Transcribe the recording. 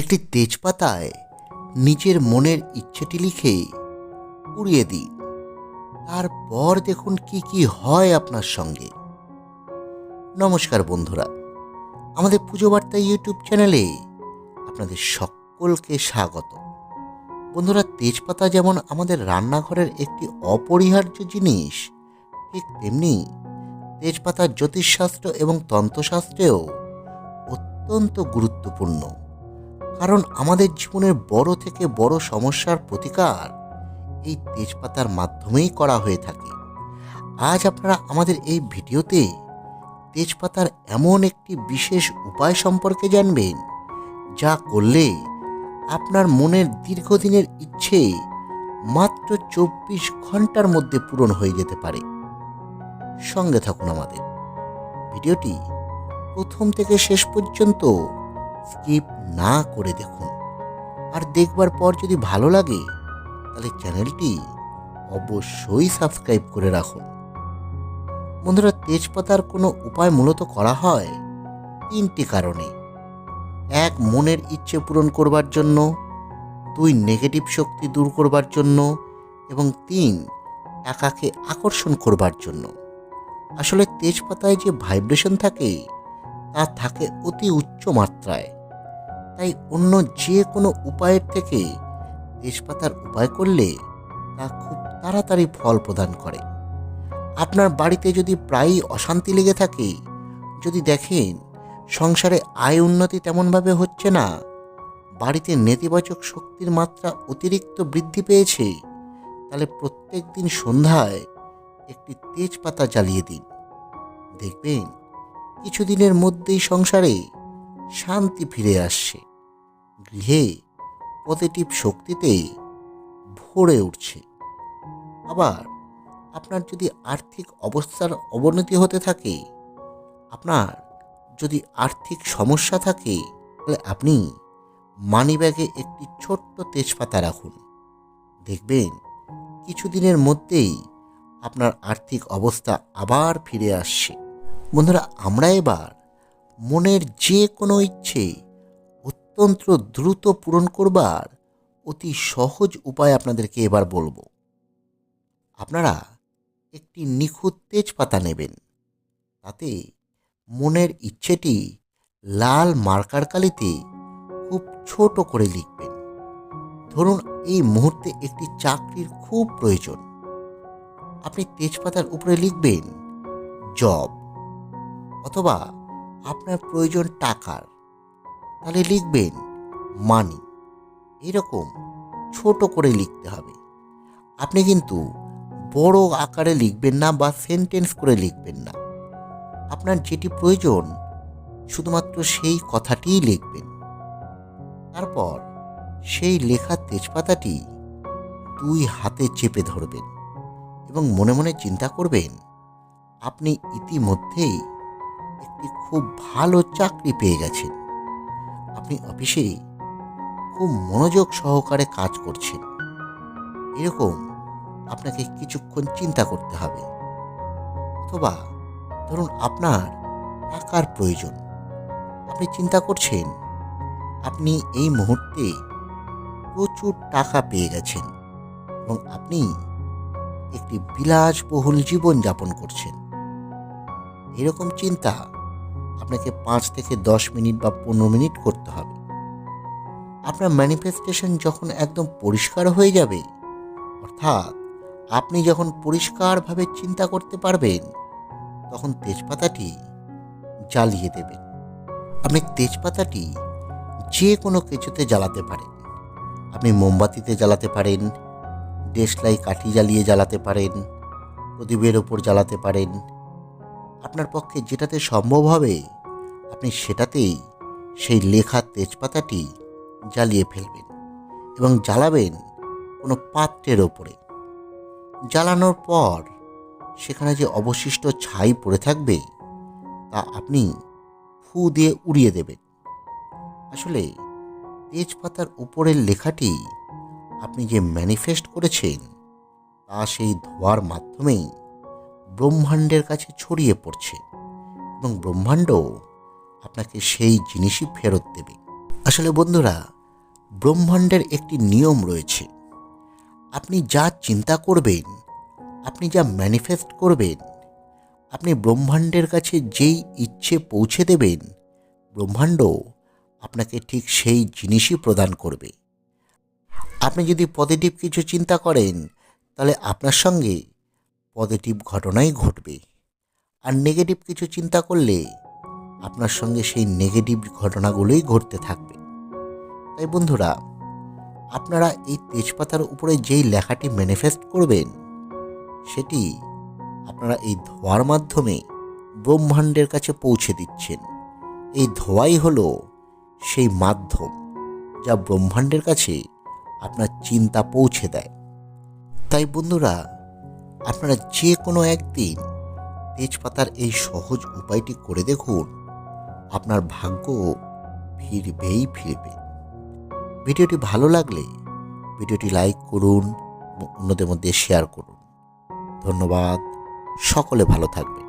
একটি তেজপাতায় নিজের মনের ইচ্ছেটি লিখে উড়িয়ে দিই তারপর দেখুন কি কি হয় আপনার সঙ্গে। নমস্কার বন্ধুরা, আমাদের পুজো বার্তা ইউটিউব চ্যানেলে আপনাদের সকলকে স্বাগত। বন্ধুরা, তেজপাতা যেমন আমাদের রান্নাঘরের একটি অপরিহার্য জিনিস, ঠিক তেমনি তেজপাতা জ্যোতিষশাস্ত্র এবং তন্ত্রশাস্ত্রেও অত্যন্ত গুরুত্বপূর্ণ। কারণ আমাদের জীবনের বড় থেকে বড় সমস্যার প্রতিকার এই তেজপাতার মাধ্যমেই করা হয়ে থাকে। আজ আপনারা আমাদের এই ভিডিওতে তেজপাতার এমন একটি বিশেষ উপায় সম্পর্কে জানবেন, যা করলে আপনার মনের দীর্ঘদিনের ইচ্ছে মাত্র চব্বিশ ঘণ্টার মধ্যে পূরণ হয়ে যেতে পারে। সঙ্গে থাকুন আমাদের। ভিডিওটি প্রথম থেকে শেষ পর্যন্ত স্কিপ না করে দেখুন। আর দেখবার পর যদি ভালো লাগে, তাহলে চ্যানেলটি অবশ্যই সাবস্ক্রাইব করে রাখুন। বন্ধুরা, তেজপাতার কোনো উপায় মূলত করা হয় তিনটি কারণে। এক, মনের ইচ্ছে পূরণ করবার জন্য। দুই নেগেটিভ শক্তি দূর করবার জন্য। এবং তিন টাকাকে আকর্ষণ করবার জন্য। আসলে তেজপাতায় যে ভাইব্রেশন থাকে তা থাকে অতি উচ্চ মাত্রায়। তাই অন্য যে কোনো উপায়ের থেকে তেজপাতার উপায় করলে তা খুব তাড়াতাড়ি ফল প্রদান করে। আপনার বাড়িতে যদি প্রায়ই অশান্তি লেগে থাকে, যদি দেখেন সংসারে আয় উন্নতি তেমনভাবে হচ্ছে না, বাড়িতে নেতিবাচক শক্তির মাত্রা অতিরিক্ত বৃদ্ধি পেয়েছে, তাহলে প্রত্যেক দিন সন্ধ্যায় একটি তেজপাতা জ্বালিয়ে দিন। দেখবেন কিছুদিনের মধ্যেই সংসারে শান্তি ফিরে আসছে। গৃহে পজিটিভ শক্তিতে ভরে উঠছে। আবার আপনার যদি আর্থিক অবস্থার অবনতি হতে থাকে, আপনার যদি আর্থিক সমস্যা থাকে, তাহলে আপনি মানিব্যাগে একটি ছোট্ট তেজপাতা রাখুন। দেখবেন কিছুদিনের মধ্যেই আপনার আর্থিক অবস্থা আবার ফিরে আসছে। বন্ধুরা, আমরা এবার মনের যে কোনো ইচ্ছে অত্যন্ত দ্রুত পূরণ করবার অতি সহজ উপায় আপনাদেরকে এবার বলব। আপনারা একটি নিখুঁত তেজপাতা নেবেন। তাতে মনের ইচ্ছেটি লাল মার্কার কালিতে খুব ছোট করে লিখবেন। ধরুন, এই মুহূর্তে একটি চাকরির খুব প্রয়োজন। আপনি তেজপাতার উপরে লিখবেন, জব। অথবা আপনার প্রয়োজন টাকার, তাহলে লিখবেন মানি এরকম ছোট করে লিখতে হবে। আপনি কিন্তু বড় আকারে লিখবেন না বা সেন্টেন্স করে লিখবেন না। আপনার যেটি প্রয়োজন, শুধুমাত্র সেই কথাটিই লিখবেন। তারপর সেই লেখা তেজপাতাটি দুই হাতে চেপে ধরবেন এবং মনে মনে চিন্তা করবেন, আপনি ইতিমধ্যেই একটি খুব ভালো চাকরি পেয়ে গেছেন। আপনি অফিসে খুব মনোযোগ সহকারে কাজ করছেন। এরকম আপনাকে কিছুক্ষণ চিন্তা করতে হবে। অথবা ধরুন আপনার টাকার প্রয়োজন। আপনি চিন্তা করছেন, আপনি এই মুহূর্তে প্রচুর টাকা পেয়ে গেছেন এবং আপনি একটি বিলাসবহুল জীবন যাপন করছেন। এরকম চিন্তা আপনাকে পাঁচ থেকে দশ মিনিট বা পনেরো মিনিট করতে হবে। আপনার ম্যানিফেস্টেশন যখন একদম পরিষ্কার হয়ে যাবে, অর্থাৎ আপনি যখন পরিষ্কারভাবে চিন্তা করতে পারবেন, তখন তেজপাতাটি জ্বালিয়ে দেবেন। আপনি তেজপাতাটি যে কোনো কিছুতে জ্বালাতে পারেন। আপনি মোমবাতিতে জ্বালাতে পারেন, দেশলাই কাঠি জ্বালিয়ে জ্বালাতে পারেন, প্রদীপের ওপর জ্বালাতে পারেন আপনার পক্ষে যেটাতে সম্ভব হবে, আপনি সেটাতেই সেই লেখা তেজপাতাটি জ্বালিয়ে ফেলবেন এবং জ্বালাবেন কোনো পাত্রের ওপরে। জ্বালানোর পর সেখানে যে অবশিষ্ট ছাই পড়ে থাকবে, তা আপনি ফু দিয়ে উড়িয়ে দেবেন। আসলে তেজপাতার উপরের লেখাটি আপনি যে ম্যানিফেস্ট করেছেন, তা সেই ধোয়ার মাধ্যমেই ব্রহ্মাণ্ডের কাছে ছড়িয়ে পড়ছে এবং ব্রহ্মাণ্ড আপনাকে সেই জিনিসই ফেরত দেবে। আসলে বন্ধুরা, ব্রহ্মাণ্ডের একটি নিয়ম রয়েছে। আপনি যা চিন্তা করবেন, আপনি যা ম্যানিফেস্ট করবেন, আপনি ব্রহ্মাণ্ডের কাছে যেই ইচ্ছে পৌঁছে দেবেন, ব্রহ্মাণ্ড আপনাকে ঠিক সেই জিনিসই প্রদান করবে। আপনি যদি পজিটিভ কিছু চিন্তা করেন, তাহলে আপনার সঙ্গে পজিটিভ ঘটনাই ঘটবে। আর নেগেটিভ কিছু চিন্তা করলে আপনার সঙ্গে সেই নেগেটিভ ঘটনাগুলোই ঘটতে থাকবে। তাই বন্ধুরা, আপনারা এই তেজপাতার উপরে যেই লেখাটি ম্যানিফেস্ট করবেন, সেটি আপনারা এই ধোয়ার মাধ্যমে ব্রহ্মাণ্ডের কাছে পৌঁছে দিচ্ছেন। এই ধোয়াই হলো সেই মাধ্যম যা ব্রহ্মাণ্ডের কাছে আপনার চিন্তা পৌঁছে দেয়। তাই বন্ধুরা আপনারা যে কোনো একদিন তেজপাতার এই সহজ উপায়টি করে দেখুন, আপনার ভাগ্য ফিরবেই ফিরবে। ভিডিওটি ভালো লাগলে ভিডিওটি লাইক করুন অন্যদের মধ্যে শেয়ার করুন। ধন্যবাদ, সকলে ভালো থাকবেন।